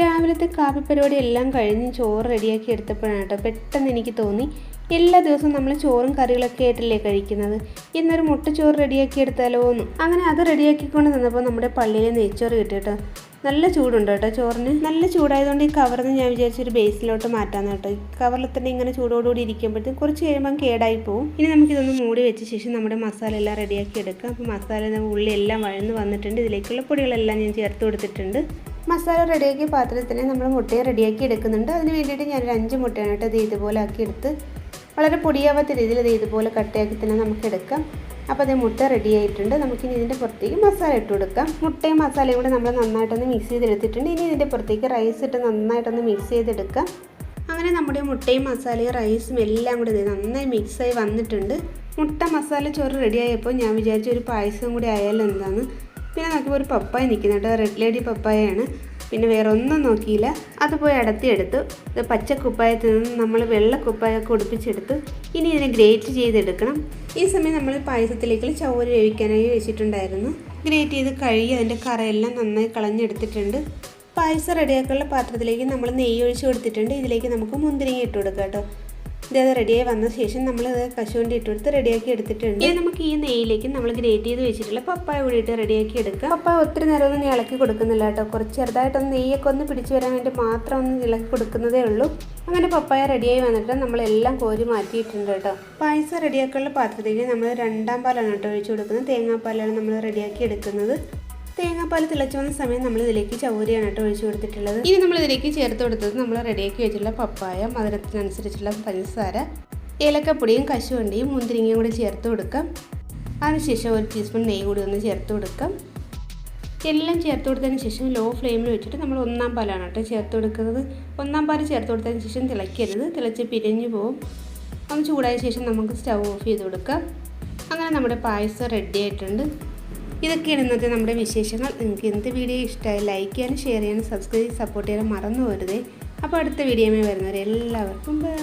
രാവിലത്തെ കാപ്പി പരിപാടി എല്ലാം കഴിഞ്ഞ് ചോറ് റെഡിയാക്കി എടുത്തപ്പോഴാണ് കേട്ടോ പെട്ടെന്ന് എനിക്ക് തോന്നി എല്ലാ ദിവസവും നമ്മൾ ചോറും കറികളൊക്കെ ആയിട്ടല്ലേ കഴിക്കുന്നത്. ഇന്നൊരു മുട്ട ചോറ് റെഡിയാക്കി എടുത്താലോ എന്ന് അങ്ങനെ അത് റെഡിയാക്കിക്കൊണ്ട് നിന്നപ്പോൾ നമ്മുടെ പള്ളിയിലെ നെയ്ച്ചോറ് കിട്ടി കേട്ടോ. നല്ല ചൂടുണ്ട് കേട്ടോ ചോറിന്. നല്ല ചൂടായതുകൊണ്ട് ഈ കവറിന് ഞാൻ വിചാരിച്ചൊരു ബേസിലോട്ട് മാറ്റാന്ന് കേട്ടോ. ഈ കവറിൽ തന്നെ ഇങ്ങനെ ചൂടോടുകൂടി ഇരിക്കുമ്പോഴത്തേക്കും കുറച്ച് കഴിയുമ്പം കേടായി പോകും ഇനി നമുക്കിതൊന്ന് മൂടി വെച്ച ശേഷം നമ്മുടെ മസാല എല്ലാം റെഡിയാക്കി എടുക്കാം. അപ്പോൾ മസാല ഉള്ളി എല്ലാം വഴന്ന് വന്നിട്ടുണ്ട്. ഇതിലേക്കുള്ള പൊടികളെല്ലാം ഞാൻ ചേർത്ത് കൊടുത്തിട്ടുണ്ട്. മസാല റെഡിയാക്കിയ പാത്രത്തിൽ നമ്മൾ മുട്ടയെ റെഡിയാക്കി എടുക്കുന്നുണ്ട്. അതിന് വേണ്ടിയിട്ട് ഞാനൊരു അഞ്ച് മുട്ടയാണ് കേട്ടോ ഇത് ഇതുപോലെ ആക്കി എടുത്ത് വളരെ പൊടിയാവാത്ത രീതിയിൽ ഇത് ഇതുപോലെ കട്ടയാക്കി തന്നെ നമുക്ക് എടുക്കാം. അപ്പോൾ അതേ മുട്ട റെഡി ആയിട്ടുണ്ട്. നമുക്കിനി ഇതിന്റെ പുറത്തേക്ക് മസാല ഇട്ട് കൊടുക്കാം. മുട്ടയും മസാലയും കൂടെ നമ്മൾ നന്നായിട്ടൊന്ന് മിക്സ് ചെയ്തെടുത്തിട്ടുണ്ട്. ഇനി ഇതിന്റെ പുറത്തേക്ക് റൈസ് ഇട്ട് നന്നായിട്ടൊന്ന് മിക്സ് ചെയ്തെടുക്കാം. അങ്ങനെ നമ്മുടെ മുട്ടയും മസാലയും റൈസും എല്ലാം കൂടെ നന്നായി മിക്സായി വന്നിട്ടുണ്ട്. മുട്ട മസാല ചോറ് റെഡിയായപ്പോൾ ഞാൻ വിചാരിച്ച ഒരു പായസം കൂടി ആയാലും എന്താന്ന്. പിന്നെ നോക്കിയപ്പോൾ ഒരു പപ്പായ നിൽക്കുന്നുണ്ട് റെഡ് ലേഡി പപ്പായയാണ്. പിന്നെ വേറെ ഒന്നും നോക്കിയില്ല. അത് പോയി അടത്തിയെടുത്തു ഇത് പച്ച കുപ്പായത്തിൽ നിന്ന് നമ്മൾ വെള്ള കുപ്പായൊക്കെ ഒടിപ്പിച്ചെടുത്ത് ഇനി ഇതിനെ ഗ്രേറ്റ് ചെയ്തെടുക്കണം. ഈ സമയം നമ്മൾ പായസത്തിലേക്ക് ചവര് വേവിക്കാനായി വെച്ചിട്ടുണ്ടായിരുന്നു. ഗ്രേറ്റ് ചെയ്ത് കഴുകി അതിന്റെ കറയെല്ലാം നന്നായി കളഞ്ഞെടുത്തിട്ടുണ്ട്. പായസം റെഡിയാക്കാനുള്ള പാത്രത്തിലേക്ക് നമ്മൾ നെയ്യ് ഒഴിച്ച് കൊടുത്തിട്ടുണ്ട്. ഇതിലേക്ക് നമുക്ക് മുന്തിരിങ്ങ ഇട്ട് കൊടുക്കാം കേട്ടോ. ഇതത് റെഡിയായി വന്ന ശേഷം നമ്മൾ കശുവണ്ടി ഇട്ട് റെഡിയാക്കി എടുത്തിട്ടുണ്ട്. ഇനി നമുക്ക് ഈ നെയ്യിലേക്ക് നമ്മൾ ഗ്രേറ്റ് ചെയ്ത് വെച്ചിട്ടുള്ള പപ്പായ കൂടിയിട്ട് ഇട്ട് റെഡിയാക്കി എടുക്കുക പപ്പായ ഒത്തിരി നേരം ഒന്നും ഇളക്കി കൊടുക്കുന്നില്ല കേട്ടോ. കുറച്ച് ചെറുതായിട്ടൊന്ന് നെയ്യൊക്കെ ഒന്ന് പിടിച്ചു വരാൻ വേണ്ടി മാത്രം ഒന്ന് ഇളക്കി കൊടുക്കുന്നതേ ഉള്ളൂ. അങ്ങനെ പപ്പായ റെഡിയായി വന്നിട്ട് നമ്മളെല്ലാം കോരി മാറ്റിയിട്ടുണ്ട് കേട്ടോ. പായസം റെഡിയാക്കാനുള്ള പാത്രത്തിൽ നമ്മൾ രണ്ടാം പാലാണ് കേട്ടോ ഒഴിച്ചു കൊടുക്കുന്നത്. തേങ്ങാപ്പാലാണ് നമ്മൾ റെഡിയാക്കി എടുക്കുന്നത്. തേങ്ങാപ്പാൽ തിളച്ചു വന്ന സമയം നമ്മൾ ഇതിലേക്ക് ചവരിയാണ് കേട്ടോ ഒഴിച്ചു കൊടുത്തിട്ടുള്ളത്. ഇനി നമ്മൾ ഇതിലേക്ക് ചേർത്ത് കൊടുത്തത് നമ്മൾ റെഡിയാക്കി വെച്ചിട്ടുള്ള പപ്പായ മധുരത്തിനനുസരിച്ചുള്ള പഞ്ചസാര ഏലക്കപ്പൊടിയും കശുവണ്ടിയും മുന്തിരിങ്ങയും കൂടി ചേർത്ത് കൊടുക്കാം. അതിനുശേഷം ഒരു ടീസ്പൂൺ നെയ്യ് കൂടി ഒന്ന് ചേർത്ത് കൊടുക്കാം. എല്ലാം ചേർത്ത് കൊടുത്തതിന് ശേഷം ലോ ഫ്ലെയിമിൽ വെച്ചിട്ട് നമ്മൾ ഒന്നാം പാലാണ് കേട്ടോ ചേർത്ത് കൊടുക്കുന്നത്. ഒന്നാം പാൽ ചേർത്ത് കൊടുത്തതിന് ശേഷം തിളയ്ക്കരുത്. തിളച്ച് പിരിഞ്ഞു പോകും ഒന്ന് ചൂടായ ശേഷം നമുക്ക് സ്റ്റൗ ഓഫ് ചെയ്ത് കൊടുക്കാം. അങ്ങനെ നമ്മുടെ പായസം റെഡി ആയിട്ടുണ്ട്. ഇതൊക്കെയാണ് ഇന്നത്തെ നമ്മുടെ വിശേഷങ്ങൾ. നിങ്ങൾക്ക് എന്ത് വീഡിയോ ഇഷ്ടമായി ലൈക്ക് ചെയ്യാനും ഷെയർ ചെയ്യാനും സബ്സ്ക്രൈബ് സപ്പോർട്ട് ചെയ്യാനും മറന്നു പോരുതേ അപ്പോൾ അടുത്ത വീഡിയോമേ വരുന്നവരെ എല്ലാവർക്കും ബൈ